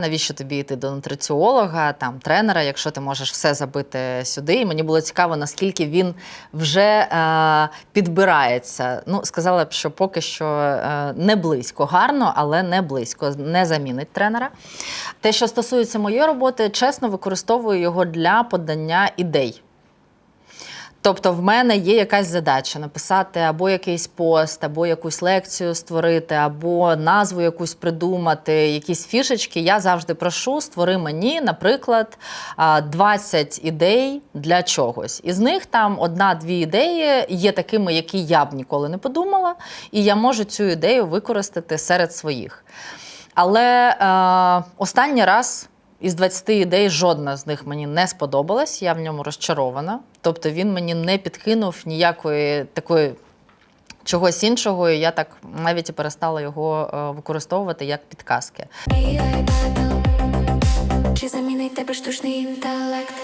Навіщо тобі йти до нутриціолога, там тренера, якщо ти можеш все забити сюди? І мені було цікаво, наскільки він вже е, підбирається. Ну, сказала б, що поки що е, не близько, гарно, але не близько, не замінить тренера. Те, що стосується моєї роботи, чесно використовую його для подання ідей. Тобто, в мене є якась задача написати або якийсь пост, або якусь лекцію створити, або назву якусь придумати, якісь фішечки. Я завжди прошу, створи мені, наприклад, 20 ідей для чогось. Із них там одна-дві ідеї є такими, які я б ніколи не подумала, і я можу цю ідею використати серед своїх. Але е, останній раз із 20 ідей жодна з них мені не сподобалась, я в ньому розчарована. Тобто він мені не підкинув ніякої такої чогось іншого, і я так навіть і перестала його е, використовувати як підказки. Чи замінить тебе штучний інтелект?